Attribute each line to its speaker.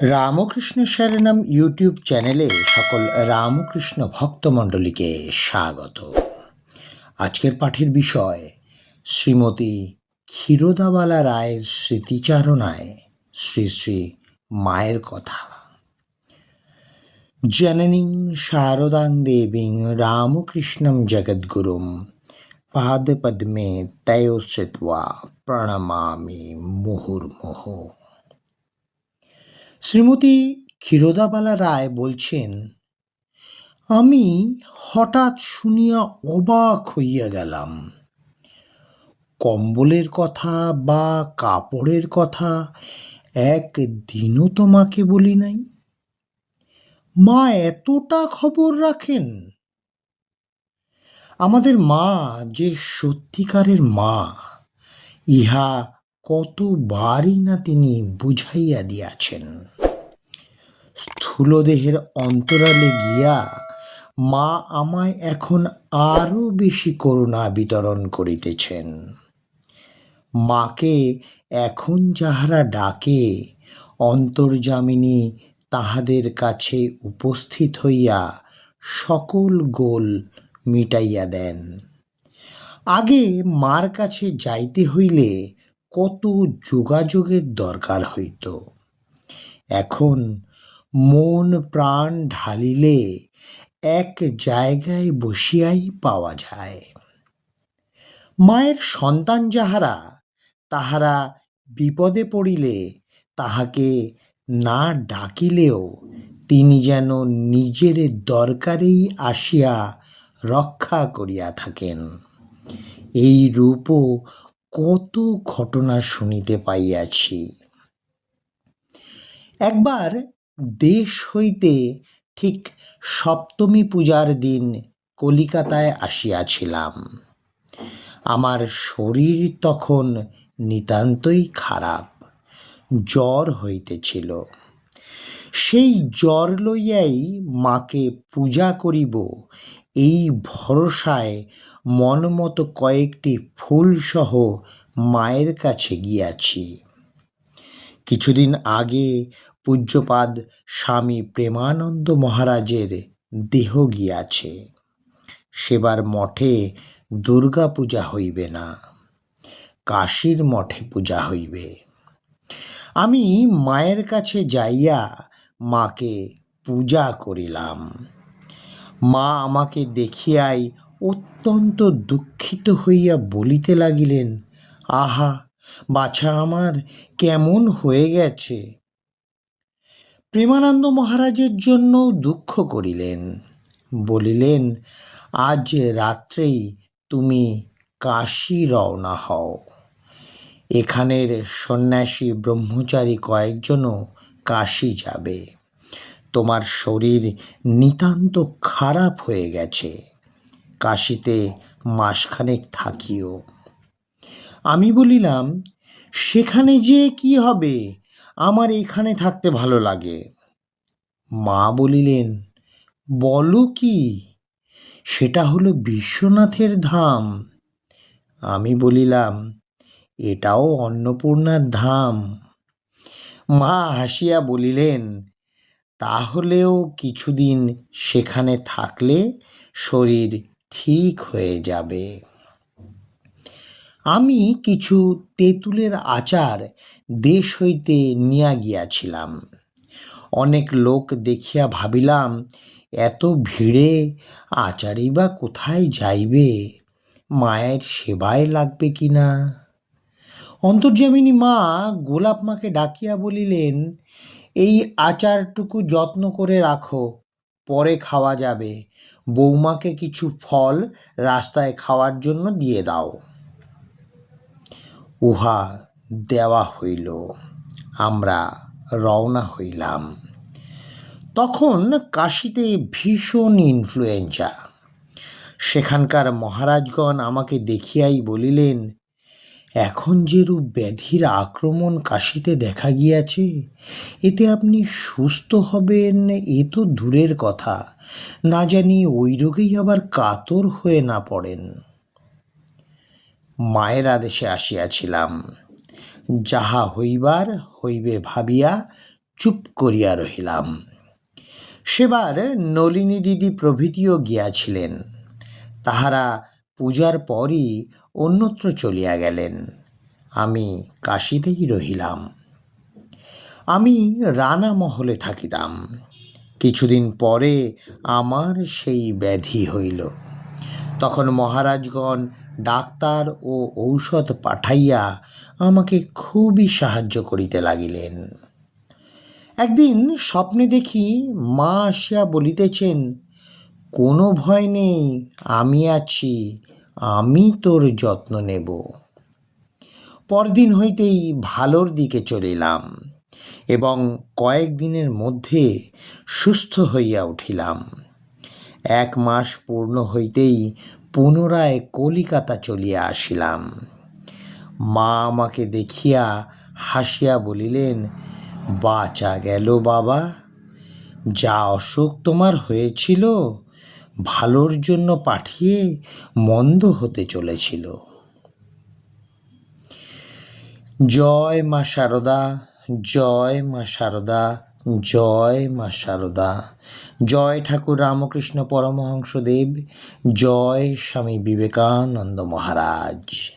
Speaker 1: Ramakrishna শরণম YouTube চ্যানেলে সকল রামকৃষ্ণ ভক্তমণ্ডলীকে স্বাগত। আজকের পাঠের বিষয়, শ্রীমতী ক্ষীরোদাবালা রায়ের স্মৃতিচারণায় শ্রী শ্রী মায়ের কথা। জননীং শারদাং দেবীং রামকৃষ্ণম জগদ্গুরুম পাদপদ্মে তয় শ্রিত্বা প্রণমামি মুহুর্মুহ। শ্রীমতী ক্ষীরোদাবালা রায় বলছেন, আমি হঠাৎ শুনিয়া অবাক হইয়া গেলাম। কম্বলের কথা বা কাপড়ের কথা এক দিনও তোমাকে বলি নাই। মা এতটা খবর রাখেন। আমাদের মা যে সত্যিকারের মা, ইহা কতবারই না তিনি বুঝাইয়া দিয়াছেন। স্থূলদেহের অন্তরালে গিয়া মা আমায় এখন আরও বেশি করুণা বিতরণ করিতেছেন। মাকে এখন যাহারা ডাকে অন্তর্জামিনী তাহাদের কাছে উপস্থিত হইয়া সকল গোল মিটাইয়া দেন। আগে মার কাছে যাইতে হইলে কত যোগাযোগের দরকার হইত। এখন মন প্রাণ ঢালিলে এক জায়গায় বসিয়াই পাওয়া যায়। মায়ের সন্তান যাহারা, তাহারা বিপদে পড়িলে তাহাকে না ডাকিলেও তিনি যেন নিজের দরকারেই আসিয়া রক্ষা করিয়া থাকেন। এই রূপও কত ঘটনা শুনিতে পাইয়াছি। একবার দেশ হইতে ঠিক সপ্তমী পূজার দিন কলিকাতায় আসিয়াছিলাম। আমার শরীর তখন নিতান্তই খারাপ, জ্বর হইতেছিল। সেই জ্বর লইয়াই মাকে পূজা করিব এই ভরসায় মনমতো কয়েকটি ফুলসহ মায়ের কাছে গিয়াছি। কিছুদিন আগে পূজ্যপাদ স্বামী প্রেমানন্দ মহারাজের দেহ গিয়াছে। সেবার মঠে দুর্গা পূজা হইবে না, কাশীর মঠে পূজা হইবে। আমি মায়ের কাছে যাইয়া মাকে পূজা করিলাম। মা আমাকে দেখিয়াই অত্যন্ত দুঃখিত হইয়া বলিতে লাগিলেন, আহা, বাছা আমার, কেমন হয়ে গেছে? প্রেমানন্দ মহারাজের জন্য দুঃখ করিলেন। বলিলেন, আজ রাত্রেই তুমি কাশী রওনা হও। এখানের সন্ন্যাসী ব্রহ্মচারী কয়েকজনও কাশী যাবে। তোমার শরীর নিতান্ত খারাপ হয়ে গেছে। কাশিতে মাসখানেক থাকিও। আমি বলিলাম, সেখানে যে কি হবে? আমার এখানে থাকতে ভালো লাগে। মা বলিলেন, বলো কি? সেটা হলো বিশ্বনাথের ধাম। আমি বলিলাম, এটাও অন্নপূর্ণার ধাম। মা হাসিয়া বলিলেন তাহলেও কিছুদিন সেখানে থাকলে শরীর ঠিক হয়ে যাবে। আমি কিছু তেঁতুলের আচার দেশ হইতে নিয়া গিয়াছিলাম। অনেক লোক দেখিয়া ভাবিলাম, এত ভিড়ে আচারই বা কোথায় যাইবে? মায়ের সেবায় লাগবে কি না? অন্তর্যামিনী মা গোলাপ মাকে ডাকিয়া বলিলেন এই আচারটুকু যত্ন করে রাখো, পরে খাওয়া যাবে। বৌমাকে কিছু ফল রাস্তায় খাওয়ার জন্য দিয়ে দাও। উহা দেওয়া হইল। আমরা রওনা হইলাম। তখন কাশিতে ভীষণ ইনফ্লুয়েঞ্জা সেখানকার মহারাজগণ আমাকে দেখিয়াই বলিলেন এখন যেরূপ ব্যাধির আক্রমণ কাশিতে দেখা গিয়াছে, এতে আপনি সুস্থ হবেন, এ তো দূরের কথা। না জানি ওই রোগেই আবার কাতর হয়ে না পড়েন। মায়ের আদেশে আসিয়াছিলাম, যাহা হইবার হইবে ভাবিয়া চুপ করিয়া রহিলাম। সেবার নলিনী দিদি প্রভৃতিও গিয়াছিলেন। তাহারা পূজার পরই অন্যত্র চলিয়া গেলেন। আমি কাশিতেই রহিলাম। আমি রানা মহলে থাকিতাম। কিছুদিন পরে আমার সেই ব্যাধি হইল। তখন মহারাজগণ ডাক্তার ও ঔষধ পাঠাইয়া আমাকে খুবই সাহায্য করিতে লাগিলেন। একদিন স্বপ্নে দেখি মা আসিয়া বলিতেছেন, কোনো ভয় নেই, আমি আছি। আমি তোর যত্ন নেব। পরদিন হইতেই ভালোর দিকে চলিলাম এবং কয়েকদিনের মধ্যে সুস্থ হইয়া উঠিলাম। এক মাস পূর্ণ হইতেই পুনরায় কলিকাতা চলিয়া আসিলাম। মা আমাকে দেখিয়া হাসিয়া বলিলেন, বাঁচা গেল বাবা, যা অসুখ তোমার হয়েছিল ভালোর জন্য পাঠিয়ে মন্দ হতে চলেছিল। জয় মা শারদা জয় মা শারদা জয় মা শারদা জয় ঠাকুর রামকৃষ্ণ পরমহংসদেব, জয় স্বামী বিবেকানন্দ মহারাজ।